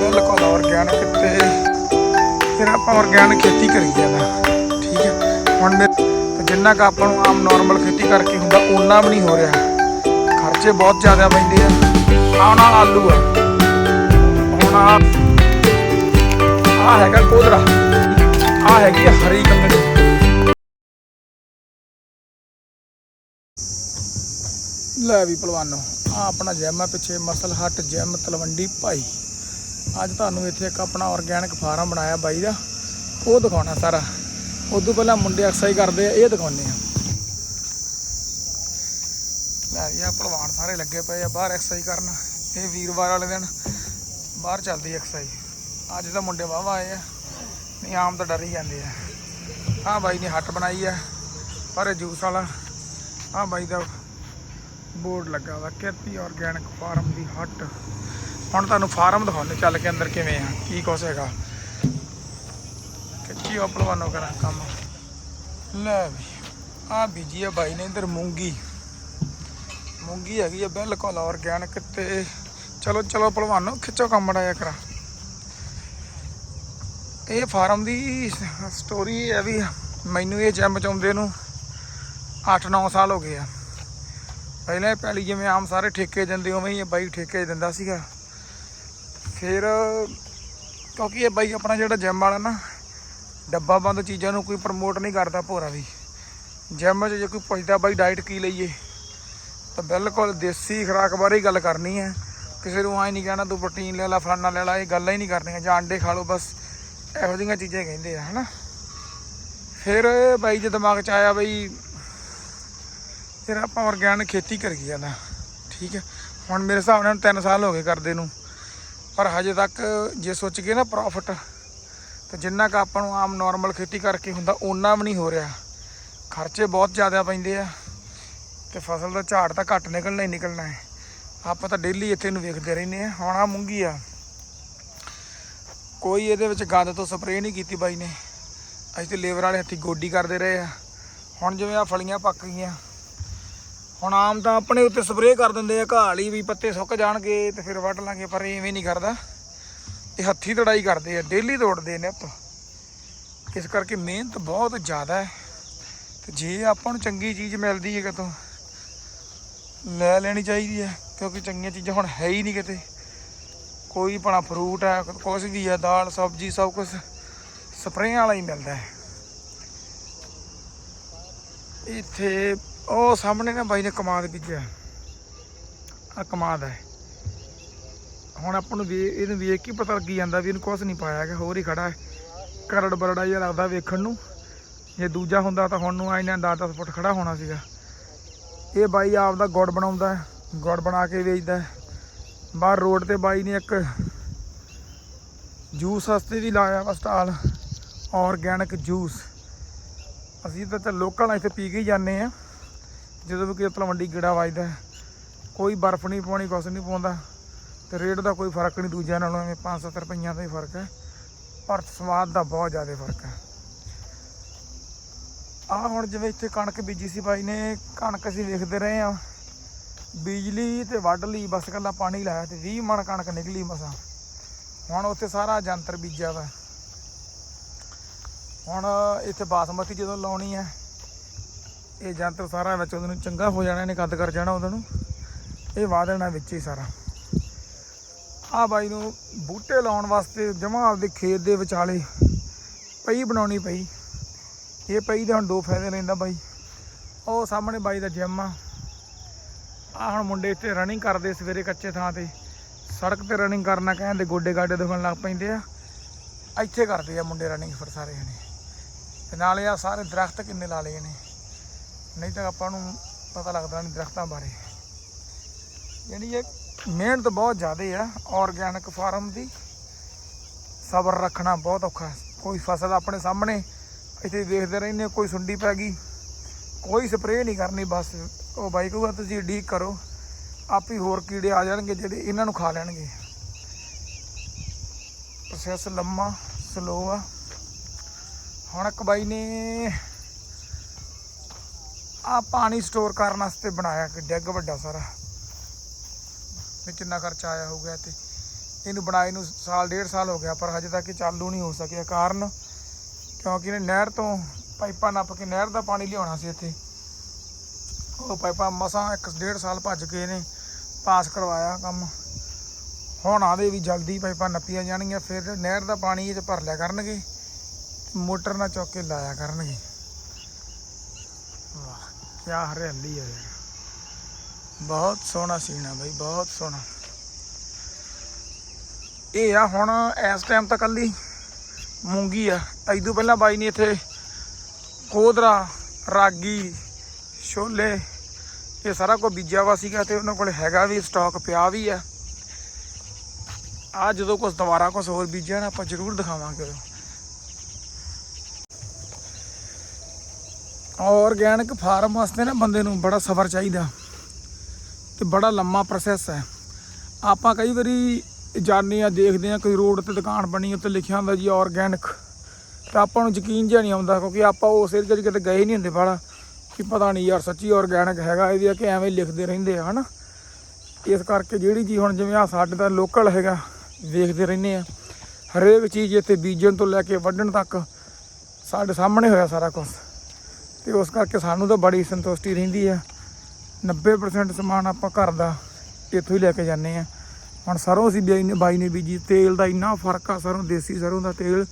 ਬਿਲਕੁਲ ਆਰਗੈਨਿਕ ਤੇ ਫਿਰ ਆਪਾਂ ਆਰਗੈਨਿਕ ਖੇਤੀ ਕਰੀ ਜਾਣਾ ਠੀਕ ਹੈ। ਹੁਣ ਮੇ ਜਿੰਨਾ ਕੁ ਆਪਾਂ ਨੂੰ ਆਮ ਨਾਰਮਲ ਖੇਤੀ ਕਰਕੇ ਹੁੰਦਾ, ਓਨਾ ਵੀ ਨਹੀਂ ਹੋ ਰਿਹਾ। ਖਰਚੇ ਬਹੁਤ ਜ਼ਿਆਦਾ ਪੈਂਦੇ ਆ। ਆਹ ਆਲੂ ਆ। ਹੁਣ ਆ ਆ ਹੈਗਾ ਕੋਦਰਾ। ਆ ਹੈਗੀ ਹਰੀ ਕੰਗਣੀ। ਲੈ ਵੀ ਪਹਿਲਵਾਨੋ ਆ ਆਪਣਾ ਜਿਮ ਆ ਪਿੱਛੇ ਮਸਲ ਹੱਟ ਜਿਮ ਤਲਵੰਡੀ ਭਾਈ। ਅੱਜ ਤੁਹਾਨੂੰ ਇੱਥੇ ਇੱਕ ਆਪਣਾ ਆਰਗੈਨਿਕ ਫਾਰਮ ਬਣਾਇਆ ਬਾਈ ਦਾ। ਉਹ ਦਿਖਾਉਣਾ ਸਾਰਾ। ਉਦੋਂ ਪਹਿਲਾਂ ਮੁੰਡੇ ਐਕਸਰਸਾਈਜ਼ ਕਰਦੇ ਆ, ਇਹ ਦਿਖਾਉਣੇ ਆ। ਲੈ ਜੀ ਆ ਪਹਿਲਵਾਨ ਸਾਰੇ ਲੱਗੇ ਪਏ ਆ ਬਾਹਰ ਐਕਸਰਸਾਈਜ਼ ਕਰਨ। ਇਹ ਵੀਰਵਾਰ ਵਾਲੇ ਦਿਨ ਬਾਹਰ ਚੱਲਦੀ ਐਕਸਰਸਾਈਜ਼ ਅੱਜ ਤਾਂ ਮੁੰਡੇ ਵਾਵਾ ਆਏ ਆ। ਨਹੀਂ, ਆਮ ਤਾਂ ਡਰ ਹੀ ਜਾਂਦੇ ਆ। ਆ ਬਾਈ ਨੇ ਹੱਟ ਬਣਾਈ ਆ, ਪਰ ਇਹ ਜੂਸ ਵਾਲਾ। ਆ ਬਾਈ ਦਾ ਬੋਰਡ ਲੱਗਾ ਵਾ ਕਿਰਤੀ ਆਰਗੈਨਿਕ ਫਾਰਮ ਦੀ ਹੱਟ। ਹੁਣ ਤੁਹਾਨੂੰ ਫਾਰਮ ਦਿਖਾਉਂਦੇ ਚੱਲ ਕੇ ਅੰਦਰ ਕਿਵੇਂ ਆ, ਕੀ ਕੁਛ ਹੈਗਾ। ਕਿੱਚੀ ਆਪਲਵਾਨੋ ਕਰਾਂ ਕੰਮ। ਲੈ ਵੀ ਆ ਬੀਜੀ ਆ ਬਾਈ ਨੇ ਇਧਰ ਮੂੰਗੀ। ਮੂੰਗੀ ਹੈਗੀ ਆ ਬਿਲਕੁਲ ਆਰਗੈਨਿਕ ਤੇ ਚਲੋ ਚਲੋ ਭਲਵਾਨੋ, ਖਿੱਚੋ ਕੰਮ ਮੜਾਇਆ ਕਰਾ। ਇਹ ਫਾਰਮ ਦੀ ਸਟੋਰੀ ਹੈ ਵੀ ਮੈਨੂੰ ਇਹ ਜਿਮ ਚਾਉਂਦੇ ਨੂੰ 8-9 ਸਾਲ ਹੋ ਗਏ ਆ। ਪਹਿਲਾਂ ਇਹ ਪਹਿਲੀ ਜਿਵੇਂ ਆਮ ਸਾਰੇ ਠੇਕੇ ਦਿੰਦੇ, ਉਵੇਂ ਹੀ ਇਹ ਬਾਈ ਠੇਕੇ ਦਿੰਦਾ ਸੀਗਾ। ਫਿਰ, ਕਿਉਂਕਿ ਇਹ ਬਾਈ ਆਪਣਾ ਜਿਹੜਾ ਜਿਮ ਵਾਲਾ ਨਾ, ਡੱਬਾ ਬੰਦ ਚੀਜ਼ਾਂ ਨੂੰ ਕੋਈ ਪ੍ਰਮੋਟ ਨਹੀਂ ਕਰਦਾ ਭੋਰਾ ਵੀ। ਜਿਮ 'ਚ ਜੇ ਕੋਈ ਪੁੱਛਦਾ ਬਾਈ ਡਾਈਟ ਕੀ ਲਈਏ, ਤਾਂ ਬਿਲਕੁਲ ਦੇਸੀ ਖੁਰਾਕ ਬਾਰੇ ਹੀ ਗੱਲ ਕਰਨੀ ਹੈ। ਕਿਸੇ ਨੂੰ ਆਈ ਨਹੀਂ ਕਹਿਣਾ ਤੂੰ ਪ੍ਰੋਟੀਨ ਲੈ ਲੈ, ਫਲਾਨਾ ਲੈ ਲੈ, ਇਹ ਗੱਲਾਂ ਹੀ ਨਹੀਂ ਕਰਨੀਆਂ। ਜਾਂ ਅੰਡੇ ਖਾ ਲਓ, ਬਸ ਇਹੋ ਜਿਹੀਆਂ ਚੀਜ਼ਾਂ ਕਹਿੰਦੇ ਆ, ਹਨਾ। ਫਿਰ ਬਾਈ ਦੇ ਦਿਮਾਗ 'ਚ ਆਇਆ ਬਈ, ਫਿਰ ਆਪਾਂ ਆਰਗੈਨਿਕ ਖੇਤੀ ਕਰੀ ਜਾਂਦਾ ਠੀਕ ਹੈ। ਹੁਣ ਮੇਰੇ ਹਿਸਾਬ ਨਾਲ 3 ਸਾਲ ਹੋ ਗਏ ਕਰਦੇ ਨੂੰ। ਪਰ ਹਜੇ ਤੱਕ ਜੇ ਸੋਚ ਕੇ ਨਾ ਪ੍ਰੋਫਿਟ ਤੇ ਜਿੰਨਾ ਕ ਆਪਾਂ ਨੂੰ ਆਮ ਨਾਰਮਲ ਖੇਤੀ ਕਰਕੇ ਹੁੰਦਾ, ਓਨਾ ਵੀ ਨਹੀਂ ਹੋ ਰਿਹਾ। ਖਰਚੇ ਬਹੁਤ ਜ਼ਿਆਦਾ ਪੈਂਦੇ ਆ, ਤੇ ਫਸਲ ਦਾ ਝਾੜ ਤਾਂ ਘੱਟ ਨਿਕਲਣਾ ਹੀ ਨਿਕਲਣਾ ਹੈ। ਆਪਾਂ ਤਾਂ ਡੇਲੀ ਇੱਥੇ ਨੂੰ ਵੇਖਦੇ ਰਹਿੰਦੇ ਆ ਹੁਣ ਆ ਮੂੰਗੀ ਆ। ਕੋਈ ਇਹਦੇ ਵਿੱਚ ਗੰਦ ਤੋਂ ਸਪਰੇਅ ਨਹੀਂ ਕੀਤੀ ਬਾਈ ਨੇ। ਅਸੀਂ ਤੇ ਲੇਬਰ ਵਾਲੇ ਹੱਥੀ ਗੋਡੀ ਕਰਦੇ ਰਹੇ ਆ। ਹੁਣ ਜਿਵੇਂ ਆ ਫਲੀਆਂ ਪੱਕ ਗਈਆਂ ਹੁਣ ਆਮ ਤਾਂ ਆਪਣੇ ਉੱਤੇ ਸਪਰੇਅ ਕਰ ਦਿੰਦੇ ਆ, ਘਾਹ ਲਈ ਵੀ ਪੱਤੇ ਸੁੱਕ ਜਾਣਗੇ ਤੇ ਫਿਰ ਵੱਢ ਲਾਂਗੇ, ਪਰ ਇਹ ਐਵੇਂ ਨਹੀਂ ਕਰਦਾ ਇਹ ਹੱਥੀ ਤੜਾਈ ਕਰਦੇ ਆ ਡੇਲੀ ਤੋੜਦੇ ਨੇ ਆਪਾਂ। ਇਸ ਕਰਕੇ ਮਿਹਨਤ ਬਹੁਤ ਜ਼ਿਆਦਾ ਹੈ। ਤੇ ਜੇ ਆਪਾਂ ਨੂੰ ਚੰਗੀ ਚੀਜ਼ ਮਿਲਦੀ ਹੈ ਕਿਤੋਂ, ਲੈ ਲੈਣੀ ਚਾਹੀਦੀ ਹੈ, ਕਿਉਂਕਿ ਚੰਗੀਆਂ ਚੀਜ਼ਾਂ ਹੁਣ ਹੈ ਹੀ ਨਹੀਂ ਕਿਤੇ। ਕੋਈ ਭਣਾ ਫਰੂਟ ਹੈ, ਕੁਛ ਵੀ ਹੈ, ਦਾਲ, ਸਬਜ਼ੀ, ਸਭ ਕੁਝ ਸਪਰੇਆਂ ਵਾਲਾ ਹੀ ਮਿਲਦਾ ਹੈ। ਇੱਥੇ ਉਹ ਸਾਹਮਣੇ ਨਾ ਬਾਈ ਨੇ ਕਮਾਦ ਬੀਜਿਆ। ਆ ਕਮਾਦ ਹੈ। ਹੁਣ ਆਪਾਂ ਨੂੰ ਵੇ ਇਹਨੂੰ ਵੇਖ ਕੇ ਪਤਾ ਲੱਗੀ ਜਾਂਦਾ ਵੀ ਇਹਨੂੰ ਕੁਝ ਨਹੀਂ ਪਾਇਆ ਹੈਗਾ, ਹੋਰ ਹੀ ਖੜਾ ਹੈ। ਕਰੜ ਬਰੜਾ ਜਿਹਾ ਲੱਗਦਾ ਵੇਖਣ ਨੂੰ। ਜੇ ਦੂਜਾ ਹੁੰਦਾ ਤਾਂ ਹੁਣ ਨੂੰ ਆਈ ਨੇ 10-10 ਫੁੱਟ ਖੜਾ ਹੋਣਾ ਸੀਗਾ। ਇਹ ਬਾਈ ਆਪ ਦਾ ਗੁੜ ਬਣਾਉਂਦਾ ਗੁੜ ਬਣਾ ਕੇ ਵੇਚਦਾ ਬਾਹਰ ਰੋਡ ਤੇ ਬਾਈ ਨੇ ਇੱਕ ਜੂਸ ਵਾਸਤੇ ਵੀ ਲਾਇਆ ਵਾ ਸਟਾਲ ਆਰਗੈਨਿਕ ਜੂਸ। ਅਸੀਂ ਤਾਂ ਚੱਲ ਲੋਕਲ ਇੱਥੇ ਪੀ ਕੇ ਹੀ ਜਾਂਦੇ ਆ ਜਦੋਂ ਵੀ ਕੋਈ ਤਲਵੰਡੀ ਗੇੜਾ ਵੱਜਦਾ, ਕੋਈ ਬਰਫ਼ ਨਹੀਂ ਪਾਉਣੀ, ਕੁਛ ਨਹੀਂ ਪਾਉਂਦਾ, ਤੇ ਰੇਟ ਦਾ ਕੋਈ ਫ਼ਰਕ ਨਹੀਂ, ਦੂਜਿਆਂ ਨਾਲੋਂ ਐਵੇਂ 5-7 ਰੁਪਈਆਂ ਦਾ ਹੀ ਫ਼ਰਕ ਹੈ। ਪਰ ਸਵਾਦ ਦਾ ਬਹੁਤ ਜ਼ਿਆਦਾ ਫ਼ਰਕ ਹੈ। ਆ ਹੁਣ ਜਿਵੇਂ ਇੱਥੇ ਕਣਕ ਬੀਜੀ ਸੀ ਬਾਈ ਨੇ, ਕਣਕ ਅਸੀਂ ਵੇਖਦੇ ਰਹੇ ਆ ਬਿਜਲੀ ਤੇ ਵੱਢ ਲਈ, ਬਸ ਕੱਲਾ ਪਾਣੀ ਲਾਇਆ ਤੇ 20 ਮਣ ਕਣਕ ਨਿਕਲੀ ਮਸਾਂ। ਹੁਣ ਉੱਥੇ ਸਾਰਾ ਜੰਤਰ ਬੀਜਿਆ ਵਾ। ਹੁਣ ਇੱਥੇ ਬਾਸਮਤੀ ਜਦੋਂ ਲਾਉਣੀ ਹੈ ਇਹ ਜੰਤਰ ਸਾਰਾ ਵਿੱਚ ਉਹਦੇ ਨੂੰ ਚੰਗਾ ਹੋ ਜਾਣਾ, ਇਹਨੇ ਕੱਦ ਕਰ ਜਾਣਾ ਉਹਦੇ ਨੂੰ। ਇਹ ਵਾਹ ਦੇਣਾ ਵਿੱਚ ਹੀ ਸਾਰਾ। ਆ ਬਾਈ ਨੂੰ ਬੂਟੇ ਲਾਉਣ ਵਾਸਤੇ ਜਮਾ ਆਪਦੇ ਖੇਤ ਦੇ ਵਿਚਾਲੇ ਪਈ ਬਣਾਉਣੀ ਪਈ। ਇਹ ਪਈ ਦੇ ਹੁਣ ਦੋ ਫਾਇਦੇ ਰਹਿੰਦਾ ਬਾਈ। ਉਹ ਸਾਹਮਣੇ ਬਾਈ ਦਾ ਜਿਮ ਆ। ਆ ਹੁਣ ਮੁੰਡੇ ਇੱਥੇ ਰਨਿੰਗ ਕਰਦੇ ਸਵੇਰੇ ਕੱਚੇ ਥਾਂ ਤੇ। ਸੜਕ ਤੇ ਰਨਿੰਗ ਕਰਨਾ ਕਹਿੰਦੇ ਗੋਡੇ ਗਾਡੇ ਦੁਖਣ ਲੱਗ ਪੈਂਦੇ ਆ। ਇੱਥੇ ਕਰਦੇ ਆ ਮੁੰਡੇ ਰਨਿੰਗ ਫਿਰ ਸਾਰੇ ਜਣੇ। ਤੇ ਨਾਲੇ ਆ ਸਾਰੇ ਦਰਖਤ ਕਿੰਨੇ ਲਾ ਲਏ ਨੇ ਨਹੀਂ ਤਾਂ ਆਪਾਂ ਨੂੰ ਪਤਾ ਲੱਗਦਾ ਨਹੀਂ ਦਰਖਤਾਂ ਬਾਰੇ। ਜਿਹੜੀ ਇਹ ਮਿਹਨਤ ਬਹੁਤ ਜ਼ਿਆਦਾ ਆ ਆਰਗੈਨਿਕ ਫਾਰਮ ਦੀ ਸਬਰ ਰੱਖਣਾ ਬਹੁਤ ਔਖਾ ਕੋਈ ਫਸਲ ਆਪਣੇ ਸਾਹਮਣੇ, ਇੱਥੇ ਦੇਖਦੇ ਰਹਿੰਦੇ ਕੋਈ ਸੁੰਡੀ ਪੈ ਗਈ, ਕੋਈ ਸਪਰੇਅ ਨਹੀਂ ਕਰਨੀ, ਬਸ ਉਹ ਬਾਈ ਕਹੂਗਾ, ਤੁਸੀਂ ਡੀਕ ਕਰੋ, ਆਪ ਹੀ ਹੋਰ ਕੀੜੇ ਆ ਜਾਣਗੇ ਜਿਹੜੇ ਇਹਨਾਂ ਨੂੰ ਖਾ ਲੈਣਗੇ। ਪ੍ਰੋਸੈਸ ਲੰਮਾ ਸਲੋ ਆ। ਹੁਣ ਇੱਕ ਬਾਈ ਨੇ ਆ ਪਾਣੀ ਸਟੋਰ ਕਰਨ ਵਾਸਤੇ ਬਣਾਇਆ ਕਿ ਡੈਗ ਵੱਡਾ ਸਾਰਾ। ਵੀ ਕਿੰਨਾ ਖਰਚਾ ਆਇਆ ਹੋਊਗਾ ਤੇ ਇਹਨੂੰ ਬਣਾਏ ਨੂੰ ਸਾਲ, ਡੇਢ ਸਾਲ ਹੋ ਗਿਆ, ਪਰ ਹਜੇ ਤੱਕ ਇਹ ਚਾਲੂ ਨਹੀਂ ਹੋ ਸਕਿਆ ਕਾਰਨ, ਕਿਉਂਕਿ ਇਹਨੇ ਨਹਿਰ ਤੋਂ ਪਾਈਪਾਂ ਨੱਪ ਕੇ ਨਹਿਰ ਦਾ ਪਾਣੀ ਲਿਆਉਣਾ ਸੀ ਇੱਥੇ। ਉਹ ਪਾਈਪਾਂ ਮਸਾਂ ਇੱਕ ਡੇਢ ਸਾਲ ਭੱਜ ਕੇ ਇਹਨੇ ਪਾਸ ਕਰਵਾਇਆ ਕੰਮ। ਹੁਣ ਆਦੇ ਵੀ ਜਲਦੀ ਪਾਈਪਾਂ ਨੱਪੀਆਂ ਜਾਣਗੀਆਂ, ਫਿਰ ਨਹਿਰ ਦਾ ਪਾਣੀ ਇਹ 'ਚ ਭਰ ਲਿਆ ਕਰਨਗੇ, ਮੋਟਰ ਨਾਲ ਚੁੱਕ ਕੇ ਲਾਇਆ ਕਰਨਗੇ। ਵਾਹ ਕੀ ਹਰਿਆਲੀ ਹੈ ਯਾਰ। ਬਹੁਤ ਸੋਹਣਾ ਸੀਨ ਆ ਬਾਈ, ਬਹੁਤ ਸੋਹਣਾ। ਇਹ ਆ ਹੁਣ ਇਸ ਟਾਈਮ ਤਾਂ ਕੱਲੀ ਮੂੰਗੀ ਆ। ਐਦੋਂ ਪਹਿਲਾਂ ਬਾਈ ਨੇ ਇੱਥੇ ਕੋਦਰਾ ਰਾਗੀ, ਛੋਲੇ, ਇਹ ਸਾਰਾ ਕੁਝ ਬੀਜਿਆ ਵਾ ਸੀਗਾ ਤੇ ਉਹਨਾਂ ਕੋਲ ਹੈਗਾ ਵੀ ਸਟਾਕ ਪਿਆ ਵੀ ਆ। ਆ ਜਦੋਂ ਕੁਝ ਦੁਬਾਰਾ ਕੁਝ ਹੋਰ ਬੀਜਿਆ ਨਾ ਆਪਾਂ ਜ਼ਰੂਰ ਦਿਖਾਵਾਂਗੇ। ਆਰਗੈਨਿਕ ਫਾਰਮ ਵਾਸਤੇ ਨਾ ਬੰਦੇ ਨੂੰ ਬੜਾ ਸਬਰ ਚਾਹੀਦਾ ਤੇ ਬੜਾ ਲੰਮਾ ਪ੍ਰੋਸੈਸ ਹੈ। ਆਪਾਂ ਕਈ ਵਾਰੀ ਜਾਂਦੇ ਆ ਦੇਖਦੇ ਆ ਕੋਈ ਰੋਡ ਤੇ ਦੁਕਾਨ ਬਣੀ ਉੱਤੇ ਲਿਖਿਆ ਹੁੰਦਾ ਜੀ ਆਰਗੈਨਿਕ ਤਾਂ ਆਪਾਂ ਨੂੰ ਯਕੀਨ ਜਿਹਾ ਨਹੀਂ ਆਉਂਦਾ, ਕਿਉਂਕਿ ਆਪਾਂ ਉਸ ਏਰੀਏ 'ਚ ਕਿਤੇ ਗਏ ਨਹੀਂ ਹੁੰਦੇ ਬਾਹਲਾ ਕਿ ਪਤਾ ਨਹੀਂ ਯਾਰ ਸੱਚੀ ਆਰਗੈਨਿਕ ਹੈਗਾ, ਇਹਦੀ ਆ ਕਿ ਐਵੇਂ ਲਿਖਦੇ ਰਹਿੰਦੇ ਆ, ਹਨਾ। ਇਸ ਕਰਕੇ ਜਿਹੜੀ ਜੀ ਹੁਣ ਜਿਵੇਂ ਆ ਸਾਡੇ ਦਾ ਲੋਕਲ ਹੈਗਾ, ਵੇਖਦੇ ਰਹਿੰਦੇ ਆ। ਹਰੇਕ ਚੀਜ਼ ਇੱਥੇ ਬੀਜਣ ਤੋਂ ਲੈ ਕੇ ਵੱਢਣ ਤੱਕ ਸਾਡੇ ਸਾਹਮਣੇ ਹੋਇਆ ਸਾਰਾ ਕੁਝ ਤੇ ਉਸ ਕਰਕੇ ਸਾਨੂੰ ਤਾਂ ਬੜੀ ਸੰਤੁਸ਼ਟੀ ਰਹਿੰਦੀ ਆ। 90% ਸਮਾਨ ਆਪਾਂ ਘਰ ਦਾ ਇੱਥੋਂ ਹੀ ਲੈ ਕੇ ਜਾਂਦੇ ਆ। ਹੁਣ ਸਰੋਂ ਅਸੀਂ ਬਾਈ ਨੇ ਬਾਈ ਨੇ ਬੀਜੀ, ਤੇਲ ਦਾ ਇੰਨਾ ਫ਼ਰਕ ਆ ਸਰੋਂ, ਦੇਸੀ ਸਰੋਂ ਦਾ ਤੇਲ।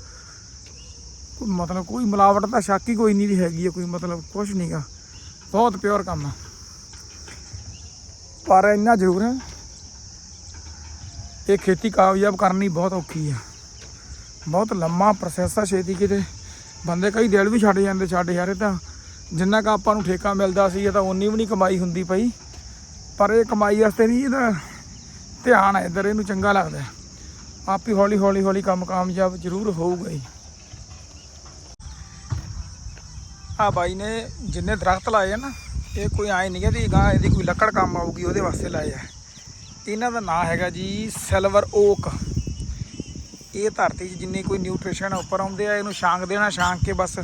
ਮਤਲਬ ਕੋਈ ਮਿਲਾਵਟ ਤਾਂ ਸ਼ੱਕ ਹੀ ਕੋਈ ਨਹੀਂ ਦੀ ਹੈਗੀ ਆ, ਕੋਈ ਮਤਲਬ ਕੁਝ ਨਹੀਂਗਾ ਬਹੁਤ ਪਿਓਰ ਕੰਮ ਆ। ਪਰ ਇੰਨਾ ਜ਼ਰੂਰ ਹੈ ਇਹ ਖੇਤੀ ਕਾਮਯਾਬ ਕਰਨੀ ਬਹੁਤ ਔਖੀ ਆ। ਬਹੁਤ ਲੰਮਾ ਪ੍ਰੋਸੈਸ ਆ ਛੇਤੀ ਕਿਤੇ। ਬੰਦੇ ਕਈ ਦਿਲ ਵੀ ਛੱਡ ਜਾਂਦੇ, ਛੱਡ ਯਾਰ ਤਾਂ। ਜਿੰਨਾ ਕ ਆਪਾਂ ਨੂੰ ਠੇਕਾ ਮਿਲਦਾ ਸੀ, ਇਹ ਤਾਂ ਉਨੀ ਵੀ ਨਹੀਂ ਕਮਾਈ ਹੁੰਦੀ ਪਈ। ਪਰ ਇਹ ਕਮਾਈ ਵਾਸਤੇ ਨਹੀਂ ਇਹਦਾ ਧਿਆਨ ਹੈ ਇੱਧਰ ਇਹਨੂੰ ਚੰਗਾ ਲੱਗਦਾ। ਆਪ ਹੀ ਹੌਲੀ ਹੌਲੀ ਹੌਲੀ ਕੰਮ ਕਾਮਯਾਬ ਜ਼ਰੂਰ ਹੋਊਗਾ ਹੀ ਆ ਬਾਈ ਨੇ ਜਿੰਨੇ ਦਰਖਤ ਲਾਏ ਆ ਨਾ, ਇਹ ਕੋਈ ਆਏ ਨਹੀਂ ਕਿ ਗਾਂ ਇਹਦੀ ਕੋਈ ਲੱਕੜ ਕੰਮ ਆਊਗੀ, ਉਹਦੇ ਵਾਸਤੇ ਲਾਏ ਆ। ਇਹਨਾਂ ਦਾ ਨਾਂ ਹੈਗਾ ਜੀ ਸਿਲਵਰ ਓਕ। ਇਹ ਧਰਤੀ 'ਚ ਜਿੰਨੀ ਕੋਈ ਨਿਊਟ੍ਰੀਸ਼ਨ ਉੱਪਰ ਆਉਂਦੇ ਆ, ਇਹਨੂੰ ਛਾਂਗ ਦੇਣਾ, ਛਾਂਗ ਕੇ ਬਸ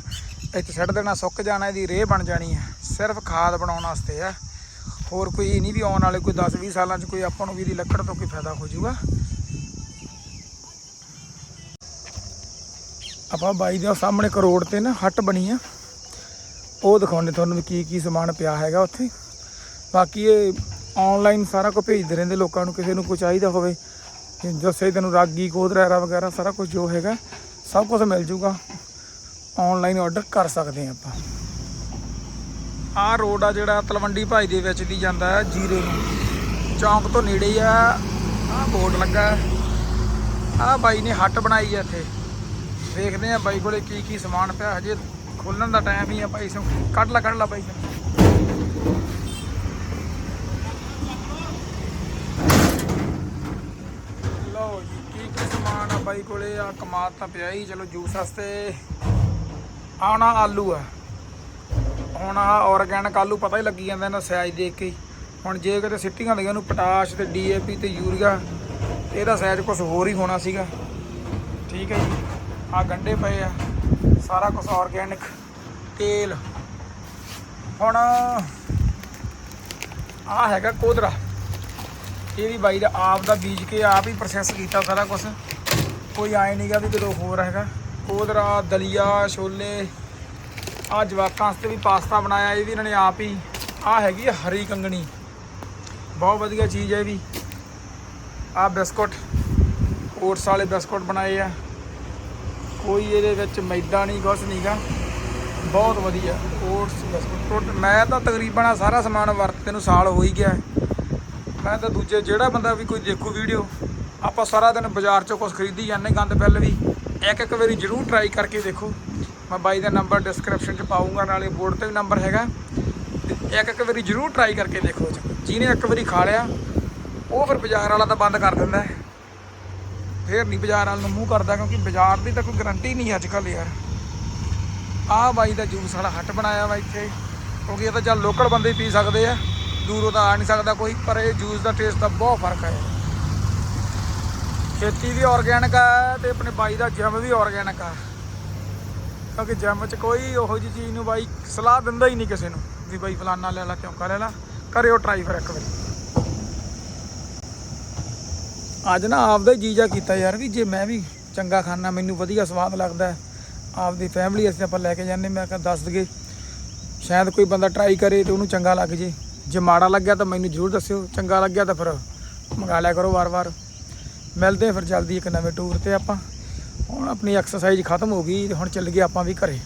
ਇੱਥੇ ਛੱਡ ਦੇਣਾ, ਸੁੱਕ ਜਾਣਾ, ਇਹਦੀ ਰੇਹ ਬਣ ਜਾਣੀ ਹੈ। ਸਿਰਫ ਖਾਦ ਬਣਾਉਣ ਵਾਸਤੇ ਆ। ਹੋਰ ਕੋਈ ਇਹ ਨਹੀਂ ਵੀ ਆਉਣ ਵਾਲੇ ਕੋਈ 10 20 ਸਾਲਾਂ 'ਚ ਕੋਈ ਆਪਾਂ ਨੂੰ ਵੀ ਇਹਦੀ ਲੱਕੜ ਤੋਂ ਕੋਈ ਫਾਇਦਾ ਹੋ ਜਾਊਗਾ। ਆਪਾਂ ਬਾਈ ਦੇ ਸਾਹਮਣੇ ਕਰੋੜ ਤੇ ਨਾ ਹੱਟ ਬਣੀ ਆ। ਉਹ ਦਿਖਾਉਂਦੇ ਤੁਹਾਨੂੰ ਵੀ ਕੀ ਕੀ ਸਮਾਨ ਪਿਆ ਹੈਗਾ ਉੱਥੇ। ਬਾਕੀ ਇਹ ਆਨਲਾਈਨ ਸਾਰਾ ਕੁਝ ਭੇਜਦੇ ਰਹਿੰਦੇ ਲੋਕਾਂ ਨੂੰ, ਕਿਸੇ ਨੂੰ ਕੋਈ ਚਾਹੀਦਾ ਹੋਵੇ। ਜੱਸੇ ਤੈਨੂੰ ਰਾਗੀ ਕੋਦਰਾ ਵਗੈਰਾ ਸਾਰਾ ਕੁਝ ਜੋ ਹੈਗਾ, ਸਭ ਕੁਝ ਮਿਲ ਜੂਗਾ ਆਨਲਾਈਨ ਆਰਡਰ ਕਰ ਸਕਦੇ ਆ ਆਪਾਂ। ਆਹ ਰੋਡ ਆ ਜਿਹੜਾ ਤਲਵੰਡੀ ਭਾਈ ਦੇ ਵਿੱਚ ਦੀ ਜਾਂਦਾ ਹੈ, ਜੀਰੇ ਨੂੰ। ਚੌਂਕ ਤੋਂ ਨੇੜੇ ਹੀ ਆ। ਆਹ ਬੋਰਡ ਲੱਗਾ ਆਹ ਬਾਈ ਨੇ ਹੱਟ ਬਣਾਈ ਆ ਇੱਥੇ। ਵੇਖਦੇ ਆ ਬਾਈ ਕੋਲੇ ਕੀ ਕੀ ਸਮਾਨ ਪਿਆ। ਹਜੇ ਖੋਲਣ ਦਾ ਟਾਈਮ ਹੀ ਆ ਭਾਈ ਸੋ। ਕੱਢ ਲਾ ਕੱਢ ਲਾ ਬਾਈ ਲਓ ਜੀ, ਕੀ ਕੀ ਸਮਾਨ ਆ ਬਾਈ ਕੋਲੇ? ਆ ਕਮਾਦ ਤਾਂ ਪਿਆ ਹੀ। ਚਲੋ ਜੂਸ ਵਾਸਤੇ ਆਉਣਾ ਆਲੂ ਆ। ਹੁਣ ਆ ਆਰਗੈਨਿਕ ਆਲੂ ਪਤਾ ਹੀ ਲੱਗੀ ਜਾਂਦਾ ਇਹਨਾਂ ਸਾਈਜ਼ ਦੇਖ ਕੇ ਹੀ। ਹੁਣ ਜੇ ਕਿਤੇ ਸਿੱਟੀਆਂ ਲਈਆਂ ਨੂੰ ਪੋਟਾਸ਼ ਤੇ ਡੀਏਪੀ ਤੇ ਯੂਰੀਆ, ਇਹਦਾ ਸਾਈਜ਼ ਕੁਝ ਹੋਰ ਹੀ ਹੋਣਾ ਸੀਗਾ। ਠੀਕ ਹੈ ਜੀ। ਆ ਗੰਡੇ ਪਏ ਆ। ਸਾਰਾ ਕੁਝ ਆਰਗੈਨਿਕ ਤੇਲ। ਹੁਣ ਆ ਹੈਗਾ ਕੋਦਰਾ। ਇਹ ਵੀ ਬਾਈ ਦਾ ਆਪ ਦਾ ਬੀਜ ਕੇ ਆਪ ਹੀ ਪ੍ਰੋਸੈਸ ਕੀਤਾ ਸਾਰਾ ਕੁਝ ਕੋਈ ਆਏ ਨਹੀਂਗਾ ਵੀ ਕਿਦੋਂ ਹੋਰ ਹੈਗਾ। ਕੋਦਰਾ, ਦਲੀਆ, ਛੋਲੇ। ਆ ਜਵਾਕਾਂ ਵਾਸਤੇ ਵੀ ਪਾਸਤਾ ਬਣਾਇਆ, ਇਹ ਵੀ ਇਹਨਾਂ ਨੇ ਆਪ ਹੀ। ਆ ਹੈਗੀ ਹਰੀ ਕੰਗਣੀ। ਬਹੁਤ ਵਧੀਆ ਚੀਜ਼ ਹੈ ਇਹ ਵੀ। ਆ ਬਿਸਕੁਟ, ਓਟਸ ਵਾਲੇ ਬਿਸਕੁਟ ਬਣਾਏ ਆ। ਕੋਈ ਇਹਦੇ ਵਿੱਚ ਮੈਦਾ ਨਹੀਂ, ਕੁਛ ਨਹੀਂਗਾ ਬਹੁਤ ਵਧੀਆ, ਓਟਸ, ਬਿਸਕੁਟ। ਮੈਂ ਤਾਂ ਤਕਰੀਬਨ ਆ ਸਾਰਾ ਸਮਾਨ ਵਰਤਦੇ ਨੂੰ ਸਾਲ ਹੋ ਹੀ ਗਿਆ। ਮੈਂ ਤਾਂ ਦੂਜੇ ਜਿਹੜਾ ਬੰਦਾ ਵੀ ਕੋਈ ਦੇਖੂ ਵੀਡੀਓ, ਆਪਾਂ ਸਾਰਾ ਦਿਨ ਬਾਜ਼ਾਰ ਚੋਂ ਕੁਝ ਖਰੀਦੀ ਜਾਂਦੇ, ਗੰਦ ਪਹਿਲ ਵੀ। ਇੱਕ ਇੱਕ ਵਾਰੀ ਜਰੂਰ ਟਰਾਈ ਕਰਕੇ ਦੇਖੋ। ਮੈਂ ਬਾਈ ਦਾ ਨੰਬਰ ਡਿਸਕ੍ਰਿਪਸ਼ਨ 'ਚ ਪਾਉਂਗਾ ਨਾਲੇ ਬੋਰਡ ਤੇ ਵੀ ਨੰਬਰ ਹੈਗਾ। ਤੇ ਇੱਕ ਇੱਕ ਵਾਰੀ ਜਰੂਰ ਟਰਾਈ ਕਰਕੇ ਦੇਖੋ। ਜਿਹਨੇ ਇੱਕ ਵਾਰੀ ਖਾ ਲਿਆ, ਉਹ ਫਿਰ ਬਾਜ਼ਾਰ ਵਾਲਾ ਤਾਂ ਬੰਦ ਕਰ ਦਿੰਦਾ ਹੈ। ਫੇਰ ਨਹੀਂ ਬਾਜ਼ਾਰ ਵਾਲ ਨੂੰ ਮੂੰਹ ਕਰਦਾ, ਕਿਉਂਕਿ ਬਾਜ਼ਾਰ ਦੀ ਤਾਂ ਕੋਈ ਗਰੰਟੀ ਨਹੀਂ ਅੱਜ ਕੱਲ੍ਹ ਯਾਰ। ਆਹ ਬਾਈ ਦਾ ਜੂਸ ਵਾਲਾ ਹੱਟ ਬਣਾਇਆ ਵਾ ਇੱਥੇ। ਕਿਉਂਕਿ ਇਹ ਤਾਂ ਚੱਲ ਲੋਕਲ ਬੰਦੇ ਪੀ ਸਕਦੇ ਆ। ਦੂਰੋਂ ਤਾਂ ਆ ਨਹੀਂ ਸਕਦਾ ਕੋਈ, ਪਰ ਇਹ ਜੂਸ ਦਾ ਟੇਸਟ ਦਾ ਬਹੁਤ ਫ਼ਰਕ ਹੈ। ਖੇਤੀ ਵੀ ਆਰਗੈਨਿਕ ਆ ਤੇ ਆਪਣੇ ਬਾਈ ਦਾ ਜਿਮ ਵੀ ਆਰਗੈਨਿਕ ਆ। ਕਿਉਂਕਿ ਜਿਮ 'ਚ ਕੋਈ ਉਹੋ ਜਿਹੀ ਚੀਜ਼ ਨੂੰ ਬਾਈ ਸਲਾਹ ਦਿੰਦਾ ਹੀ ਨਹੀਂ ਕਿਸੇ ਨੂੰ ਵੀ ਬਾਈ ਫਲਾਨਾ ਲੈ ਲਾ ਕਿਉਂ ਕਰ ਲੈ ਲਾ ਕਰਿਓ ਟਰਾਈ ਫਿਰ ਇੱਕ ਵਾਰੀ। ਅੱਜ ਨਾ ਆਪਦਾ ਹੀ ਜੀਜਾ ਕੀਤਾ ਯਾਰ ਵੀ ਜੇ ਮੈਂ ਵੀ ਚੰਗਾ ਖਾਣਾ ਮੈਨੂੰ ਵਧੀਆ ਸਵਾਦ ਲੱਗਦਾ, ਆਪਦੀ ਫੈਮਿਲੀ ਅਸੀਂ ਆਪਾਂ ਲੈ ਕੇ ਜਾਂਦੇ, ਮੈਂ ਕਿਹਾ ਦੱਸ ਦਈਏ, ਸ਼ਾਇਦ ਕੋਈ ਬੰਦਾ ਟਰਾਈ ਕਰੇ ਤੇ ਉਹਨੂੰ ਚੰਗਾ ਲੱਗ ਜੇ। ਜੇ ਮਾੜਾ ਲੱਗਿਆ ਤਾਂ ਮੈਨੂੰ ਜ਼ਰੂਰ ਦੱਸਿਓ, ਚੰਗਾ ਲੱਗਿਆ ਤਾਂ ਫਿਰ ਮੰਗਾ ਲਿਆ ਕਰੋ ਵਾਰ-ਵਾਰ। ਮਿਲਦੇ ਫਿਰ ਜਲਦੀ ਇੱਕ ਨਵੇਂ ਟੂਰ ਤੇ ਆਪਾਂ। ਹੁਣ ਆਪਣੀ ਐਕਸਰਸਾਈਜ਼ ਖਤਮ ਹੋ ਗਈ, ਤੇ ਹੁਣ ਚੱਲ ਗਏ ਆਪਾਂ ਵੀ ਘਰੇ।